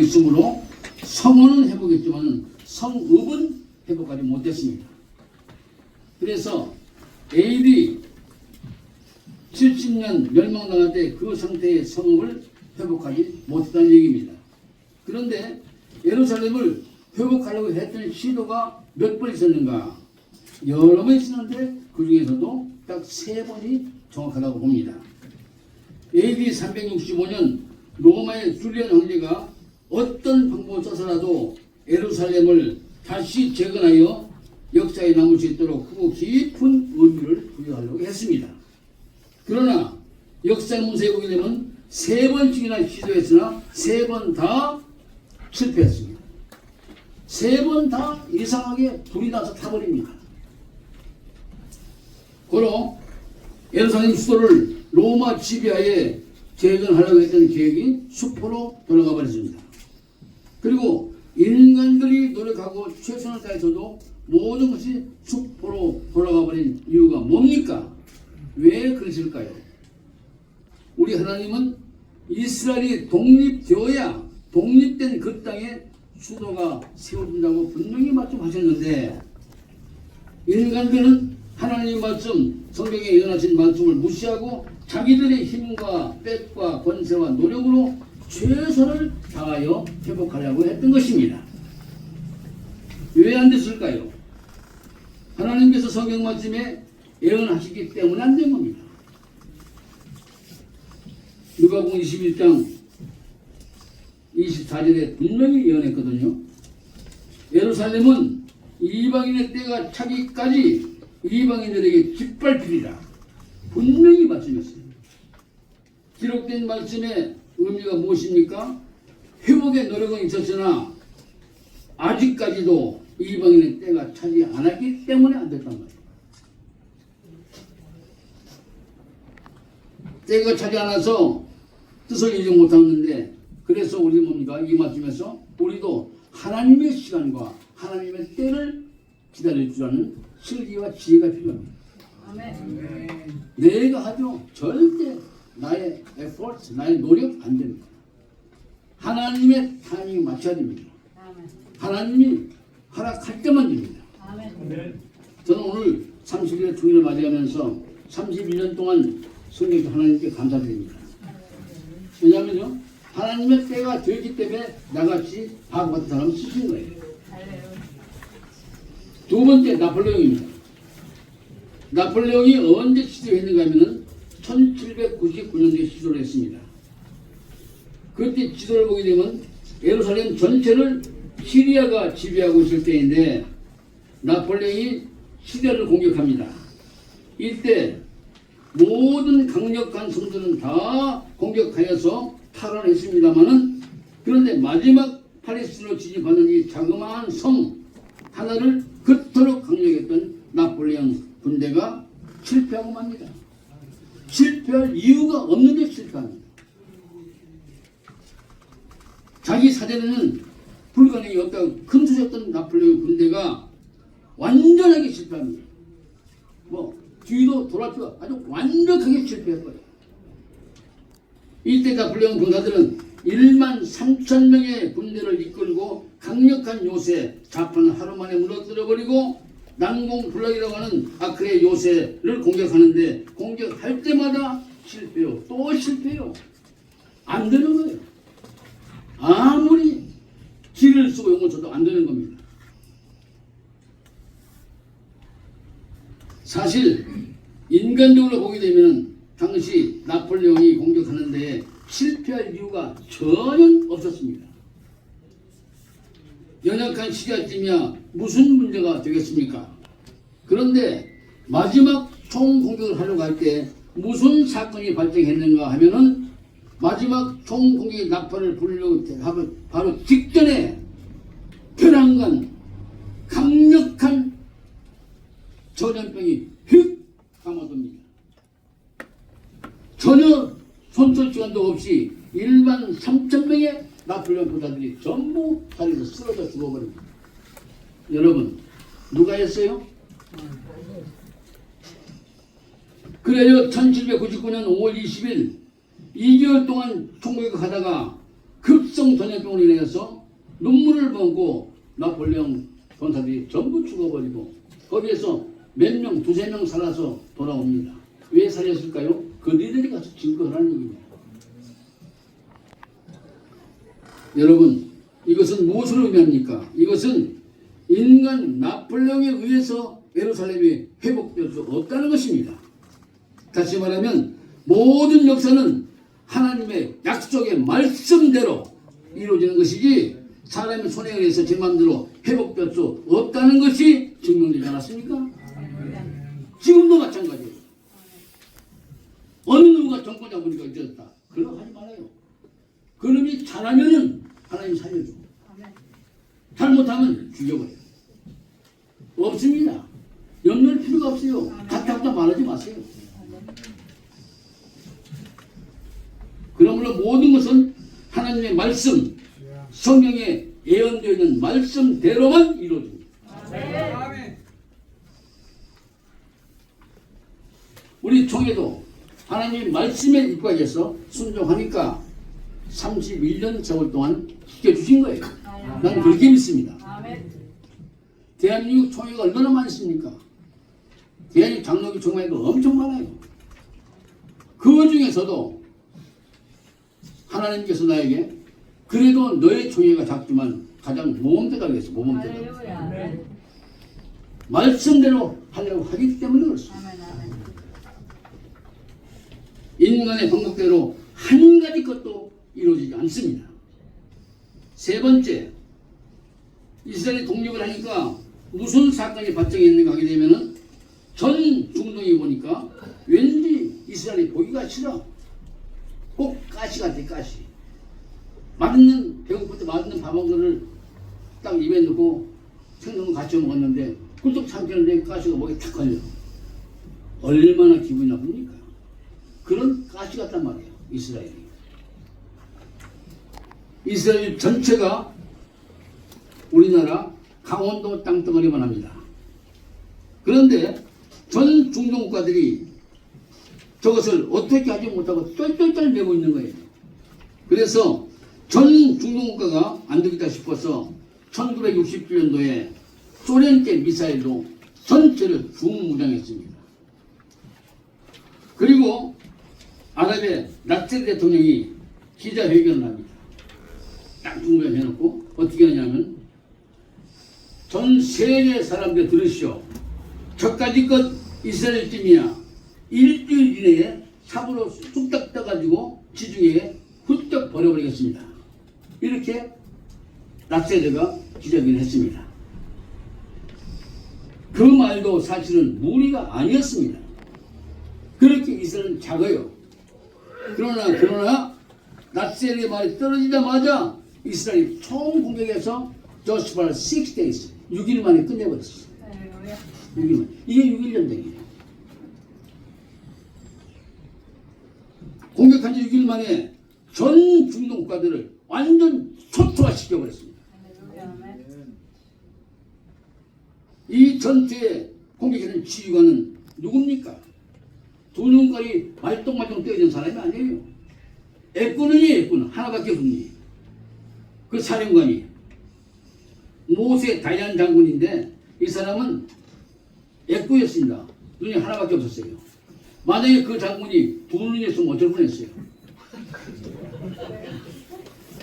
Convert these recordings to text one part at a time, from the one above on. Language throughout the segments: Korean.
있으므로 성원은 회복했지만 성읍은 회복하지 못했습니다. 그래서 AD 70년 멸망당할 때 그 상태의 성읍을 회복하지 못했다는 얘기입니다. 그런데 예루살렘을 회복하려고 했던 시도가 몇 번 있었는가? 여러 번 있었는데 그 중에서도 딱 세 번이 정확하다고 봅니다. AD 365년 로마의 줄리안 황제가 어떤 방법을 써서라도 예루살렘을 다시 재건하여 역사에 남을 수 있도록 크고 깊은 의미를 부여하려고 했습니다. 그러나 역사 문서에 보게 되면 세 번씩이나 시도했으나 세 번 다 실패했습니다. 세 번 다 이상하게 불이 나서 타버립니다. 고로 예루살렘 수도를 로마 지배하에 재건하려고 했던 계획이 수포로 돌아가 버렸습니다. 그리고 인간들이 노력하고 최선을 다해서도 모든 것이 수포로 돌아가 버린 이유가 뭡니까? 왜 그러실까요? 우리 하나님은 이스라엘이 독립되어야 독립된 그 땅에 수도가 세워진다고 분명히 말씀하셨는데 인간들은 하나님의 말씀, 성경에 예언하신 말씀을 무시하고 자기들의 힘과 빽과 권세와 노력으로 최선을 다하여 회복하려고 했던 것입니다. 왜 안 됐을까요? 하나님께서 성경 말씀에 예언하시기 때문에 안 된 겁니다. 누가복음 21장 24절에 분명히 예언했거든요. 예루살렘은 이방인의 때가 차기까지 이방인들에게 짓밟히리라. 분명히 말씀했어요. 기록된 말씀의 의미가 무엇입니까? 회복의 노력은 있었으나 아직까지도 이방인의 때가 차지 않았기 때문에 안 됐단 말이에요. 때가 차지 않아서 뜻을 이루지 못하는데 그래서 우리 뭡니까? 이 말씀에서 우리도 하나님의 시간과 하나님의 때를 기다릴 줄 아는 실기와 지혜가 필요합니다. 내가 하죠. 절대 나의 effort, 나의 노력 안 됩니다. 하나님의 타이밍 맞춰야 됩니다. 하나님이 허락할 때만 됩니다. 저는 오늘 30일의 주일을 맞이하면서 31년 동안 성경 하나님께 감사드립니다. 왜냐하면요, 하나님의 때가 되기 때문에 나같이 바보 같은 사람을 쓰신 거예요. 두 번째 나폴레옹입니다. 나폴레옹이 언제 시도했는가 하면은 1799년도에 시도를 했습니다. 그때 지도를 보게 되면 예루살렘 전체를 시리아가 지배하고 있을 때인데 나폴레옹이 시리아를 공격합니다. 이때 모든 강력한 성들은 다 공격하여서 탈환했습니다마는 그런데 마지막 팔레스티나로 진입하는 이 자그마한 성 하나를 그토록 강력했던 나폴레옹 군대가 실패하고 맙니다. 실패할 이유가 없는데 실패합니다. 자기 사전에는 불가능이 없다고 금수셨던 나폴레옹 군대가 완전하게 실패합니다. 뭐 뒤도 돌아가 아주 완벽하게 실패했어요. 이때 나폴레옹 군사들은 1만 3천 명의 군대를 이끌고 강력한 요새 자판을 하루 만에 무너뜨려 버리고 난공불락이라고 하는 아크의 요새를 공격하는데 공격할 때마다 실패요. 또 실패요. 안 되는 거예요. 아무리 길을 쓰고 용을 쳐도 안 되는 겁니다. 사실 인간적으로 보게 되면 당시 나폴레옹이 공격하는데 실패할 이유가 전혀 없었습니다. 연약한 시리아쯤이야 무슨 문제가 되겠습니까? 그런데 마지막 총공격을 하려고 할 때 무슨 사건이 발생했는가 하면은 마지막 총공격의 낙파를 부르려고 하면 바로 직전에 벼랑간 강력한 전염병이 휙 감아듭니다. 전혀 손쓸 시간도 없이 1만 3천 명의 나폴레옹 부사들이 전부 다리에서 쓰러져 죽어버립니다. 여러분 누가 했어요? 그래요 1799년 5월 20일 2개월 동안 총공격하다가 급성 전염병으로 인해서 눈물을 먹고 나폴레옹 전사들이 전부 죽어버리고 거기에서 몇 명, 두세 명 살아서 돌아옵니다. 왜 살렸을까요? 그들이 가서 증거하라는 얘기입니다. 여러분, 이것은 무엇을 의미합니까? 이것은 인간 나폴레옹에 의해서 예루살렘이 회복될 수 없다는 것입니다. 다시 말하면 모든 역사는 하나님의 약속의 말씀대로 이루어지는 것이지 사람의 손에 의해서 제 마음대로 회복될 수 없다는 것이 증명되지 않았습니까? 지금도 마찬가지예요. 어느 누가 정권 잡으니까 이랬다. 그런 거 하지 말아요. 그놈이 잘하면은 하나님 살려주고 잘못하면 죽여버려요. 없습니다. 염려할 필요가 없어요. 갖다 말하지 마세요. 그러므로 모든 것은 하나님의 말씀, 성경에 예언되어 있는 말씀대로만 이루어집니다. 우리 총회도 하나님 말씀에 입각해서 순종하니까 31년 세월 동안 지켜주신 거예요. 난 그렇게 믿습니다. 대한민국 총회가 얼마나 많습니까? 대한민국 장로교 총회가 엄청 많아요. 그 중에서도 하나님께서 나에게 그래도 너의 총회가 작지만 가장 모범대가 되겠어 모범대가 말씀대로 하려고 하기 때문에 그렇습니다. 인간의 방법대로 한 가지 것도 이루어지지 않습니다. 세 번째, 이스라엘이 독립을 하니까 무슨 사건이 발생했는가 하게 되면은 전 중동에 보니까 왠지 이스라엘이 보기가 싫어. 꼭 가시 같아, 가시. 맛있는, 배고플 때 맛있는 밥한 그릇을 딱 입에 넣고 생선 같이 먹었는데 꿀떡 삼키는데 가시가 목에 탁 걸려. 얼마나 기분이 나쁩니까? 그런 가시 같단 말이에요, 이스라엘이. 이스라엘 전체가 우리나라 강원도 땅덩어리만 합니다. 그런데 전 중동 국가들이 저것을 어떻게 하지 못하고 쩔쩔쩔 내고 있는 거예요. 그래서 전 중동 국가가 안 되겠다 싶어서 1967년도에 소련제 미사일로 전체를 중무장했습니다. 그리고 아랍의 나트 대통령이 기자회견을 합니다. 딱 중무장 해놓고 어떻게 하냐면 전 세계 사람들 들으시오. 저까지 것 이스라엘 팀이야. 일주일 이내에 삽으로 쑥딱 떠가지고 지중해에 훌쩍 버려버리겠습니다. 이렇게 락세드가 기자회견을 했습니다. 그 말도 사실은 무리가 아니었습니다. 그렇게 이스라엘은 작아요. 그러나 그러나 락세드의 말이 떨어지자마자 이스라엘이 총 공격해서 6days 6 일 만에 끝내버렸어요. 6일 만 이게 6일 전쟁이에요. 공격한 지 6일 만에 전 중동 국가들을 완전 초토화 시켜버렸습니다. 이 전투에 공격하는 지휘관은 누굽니까? 두 눈깔이 말똥말똥 뛰어든 사람이 아니에요. 애꾸는이 애꾸는 하나밖에 없니. 그 사령관이 모세 다이안 장군인데 이 사람은 애꾸였습니다. 눈이 하나밖에 없었어요. 만약에 그 장군이 두 눈이었으면 어쩔 뻔했어요.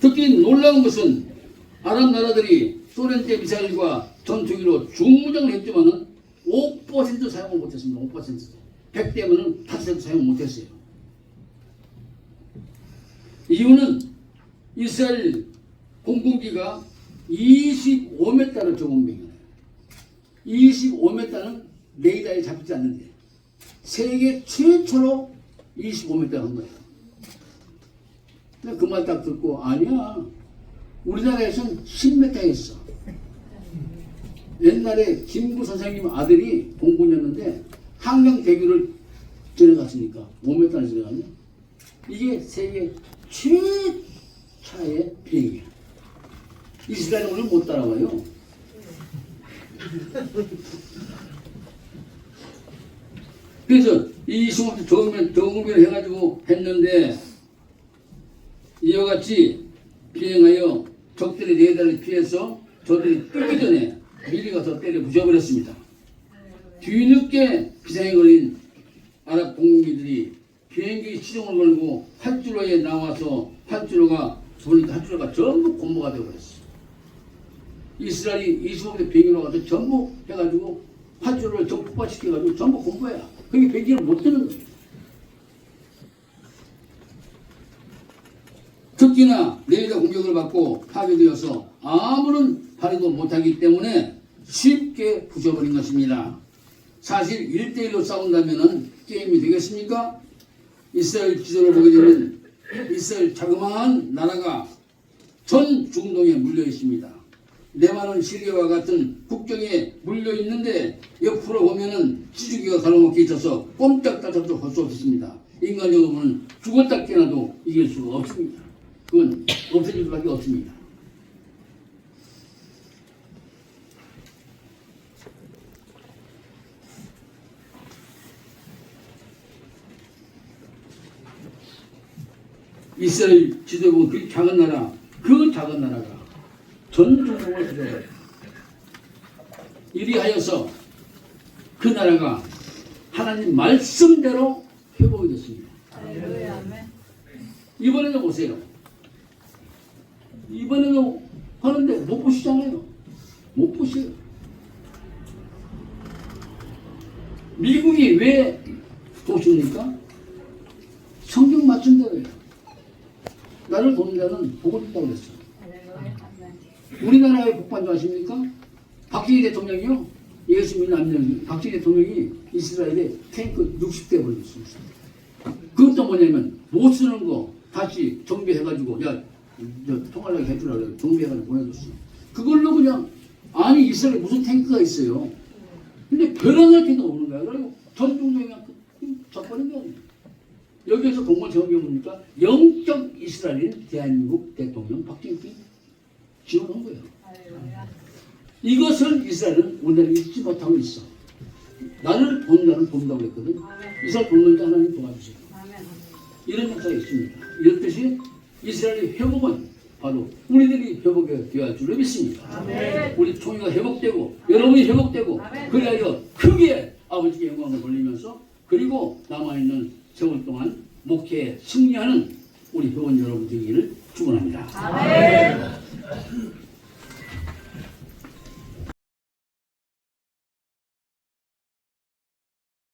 특히 놀라운 것은 아랍 나라들이 소련제 미사일과 전투기로 중무장을 했지만은 5% 사용을 못했습니다. 5%. 100대면은 5% 사용 못했어요. 이유는 이스라엘 공군기가 25m를 적응병이에요. 25m는 레이더에 잡히지 않는데 세계 최초로 25m 한 거예요. 근데 그 말 딱 듣고 아니야. 우리나라에서는 10m 했어. 옛날에 김구 선생님 아들이 공군이었는데 항명대교를 지나갔으니까 5m를 지나갔네. 이게 세계 최차의 비행이야. 이스라엘은 오늘 못 따라와요. 그래서 이 수업도 적응을, 적응을 해가지고 했는데 이와 같이 비행하여 적들의 레이더를 피해서 저들이 뜨기 전에 미리 가서 때려 부셔버렸습니다. 뒤늦게 비상에 걸린 아랍 공기들이 비행기 시동을 걸고 활주로에 나와서 활주로가 보니까 활주로가 전부 공모가 되어버렸어. 이스라엘이 25대 비행기로 가서 전부 해가지고 활주로를 전부 폭발시켜가지고 전부 공모야. 그게 비행기를 못 뜨는 거예요. 특히나 레이더 공격을 받고 파괴되어서 아무런 발휘도 못하기 때문에 쉽게 부셔버린 것입니다. 사실 1대1로 싸운다면 게임이 되겠습니까? 이스라엘 지도를 보게 되면 이스라엘 자그마한 나라가 전 중동에 물려 있습니다. 레바논 시리아와 같은 국경에 물려 있는데 옆으로 보면은 지주기가 가로막혀 있어서 꼼짝달짝도 할 수 없습니다. 인간적으로 보면 죽었다 깨어나도 이길 수가 없습니다. 그건 없어질 수밖에 없습니다. 이스라엘 보면 그 작은 나라, 그 작은 나라가 전 중동을 들어요. 이리 하여서 그 나라가 하나님 말씀대로 회복이 됐습니다. 이번에도 보세요. 이번에도 하는데 못 보시잖아요. 못 보셔요. 미국이 왜 보십니까? 성경 맞춘 대로예요. 나를 보는 자는 복을 준다고 그랬어요. 우리나라의 복받도 아십니까? 박정희 대통령이요. 예수 믿는 남녀 박정희 대통령이 이스라엘에 탱크 60대 보내줬습니다. 그것도 뭐냐면 못 쓰는 거 다시 정비해가지고 야 저, 통화하게 해주라 그래 정비해가지고 보내줬어. 그걸로 그냥 아니 이스라엘에 무슨 탱크가 있어요. 근데 벼랑할 탱크가 없는 거야. 그리고 전 중동에 그냥 접버린 게 아니에요. 여기에서 공무원 제목이 뭡니까? 영적 이스라엘인 대한민국 대통령 박정희 지원한 거예요. 이것을 이스라엘은 오늘 잊지 못하고 있어. 나를 본 자는 본다고 했거든. 아멘. 이스라엘 보는 자 하나님 도와주세요. 아멘. 이런 역사가 있습니다. 이렇듯이 이스라엘의 회복은 바로 우리들이 회복이 되어야 할 줄로 믿습니다. 아멘. 우리 총회가 회복되고 여러분이 회복되고 아멘. 그리하여 크게 아버지께 영광을 돌리면서 그리고 남아있는 세월 동안 목회에 승리하는 우리 회원 여러분 되기를 축원합니다. 아멘. Thank you.